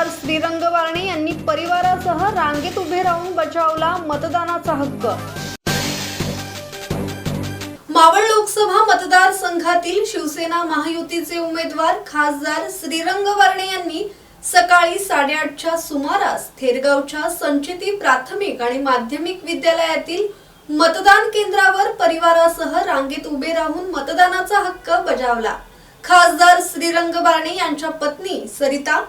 आमदार श्रीरंग वारणे यांनी परिवारासह रांगेत उभे राहून बजावला मतदानाचा हक्क. मावळ लोकसभा मतदारसंघातील शिवसेना महायुतीचे उमेदवार खासदार श्रीरंग वारणे यांनी सकाळी साडेआठच्या सुमारास थेरगावच्या संचिती प्राथमिक आणि माध्यमिक विद्यालयातील मतदान केंद्रावर परिवारासह रांगेत उभे राहून मतदानाचा हक्क बजावला. खासदार श्रीरंग बारणे यांच्या पत्नी सरिता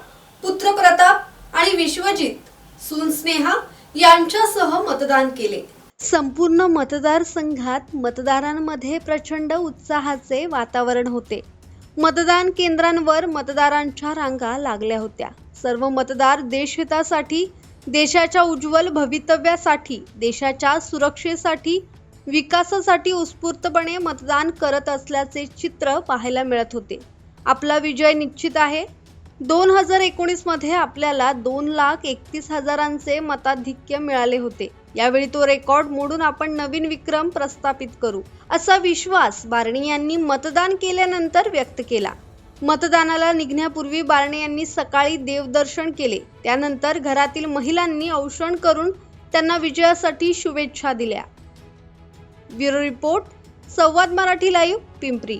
पुत्र प्रताप आणि विश्वजित सून स्नेहा यांच्यासह मतदान केले. संपूर्ण मतदारसंघात मतदारांमध्ये प्रचंड उत्साहाचे वातावरण होते. मतदान केंद्रांवर मतदारांच्या रांगा लागल्या होत्या. सर्व मतदार देशहितासाठी देशाच्या उज्ज्वल भवितव्यासाठी देशाच्या सुरक्षेसाठी विकासासाठी उत्स्फूर्तपणे मतदान करत असल्याचे चित्र पाहायला मिळत होते. आपला विजय निश्चित आहे. दोन हजार एकोणीसमध्ये आपल्याला दोन लाख एकतीस हजारांचे मताधिक्य मिळाले होते. यावेळी तो रेकॉर्ड मोडून आपण नवीन विक्रम प्रस्थापित करू असा विश्वास बारणे यांनी मतदान केल्यानंतर व्यक्त केला. मतदानाला निघण्यापूर्वी बारणे यांनी सकाळी देवदर्शन केले. त्यानंतर घरातील महिलांनी औषण करून त्यांना विजयासाठी शुभेच्छा दिल्या. Bureau report Samvad Marathi live Pimpri.